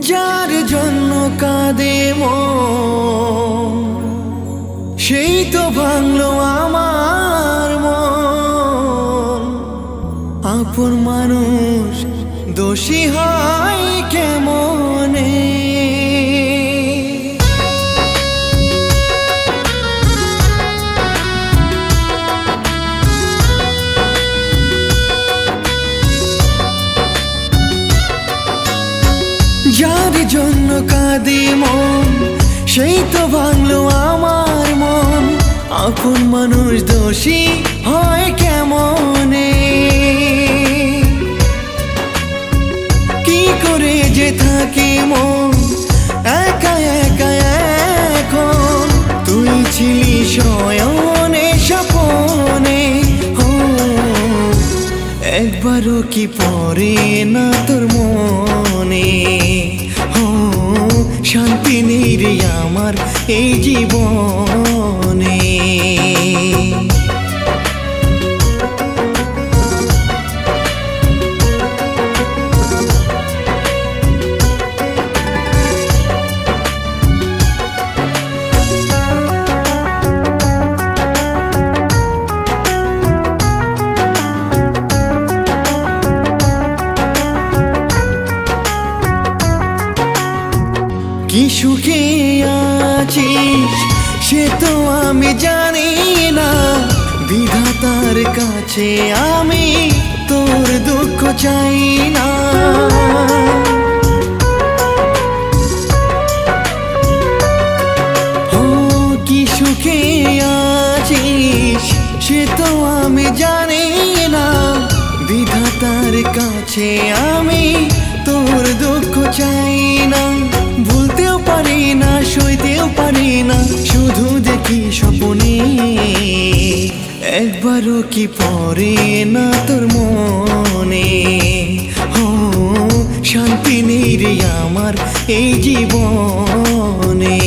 যার জন্য কাঁদে সেই তো ভাঙলো আমার মন। আপন মানুষ দোষী হয় যার জন্য কাঁদি মন, সেই তো ভাঙলো আমার মন। আপন মানুষ দোষী হয় কেমনে? কি করে যে থাকি মন? একবারও কি পরে না তোর মনে? ও শান্তি নেই রে আমার এই জীবনে। কি সুখে আছিস সে তো আমি জানি না। বিধাতার কাছে আমি তোর দুঃখ চাই না। কি সুখে আছিস সে তো আমি জানি না। বিধাতার কাছে আমি তোর দুঃখ চাই না। পারি না, সইতেও পারি না, শুধু দেখি স্বপনে। একবারও কি পরে না তোর মনে? ও, শান্তি নেই রে আমার এই জীবনে।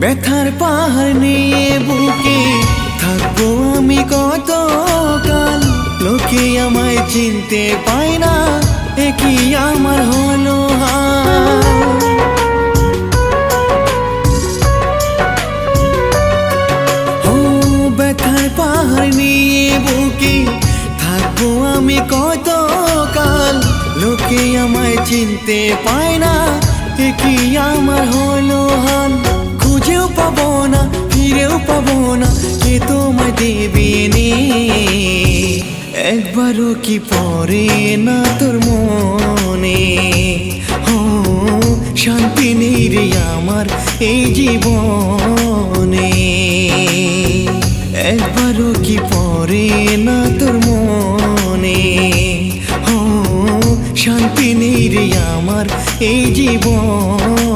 ব্যথার পাহাড় নিয়ে বুকে থাকব আমি কত কাল লোকে আমায় চিনতে পায় না একই আমার হলো। ব্যথার পাহাড় নিয়ে বুকে থাকব আমি লোকে আমায় চিনতে পায় না কি আমার হলো হাল? একবারও কি পড়ে না তোর মনে? ও, শান্তি নেই রে আমার এই জীবনে। একবারও কি পরে না তোর মনে? ও, শান্তি নেই রে আমার এই জীবন।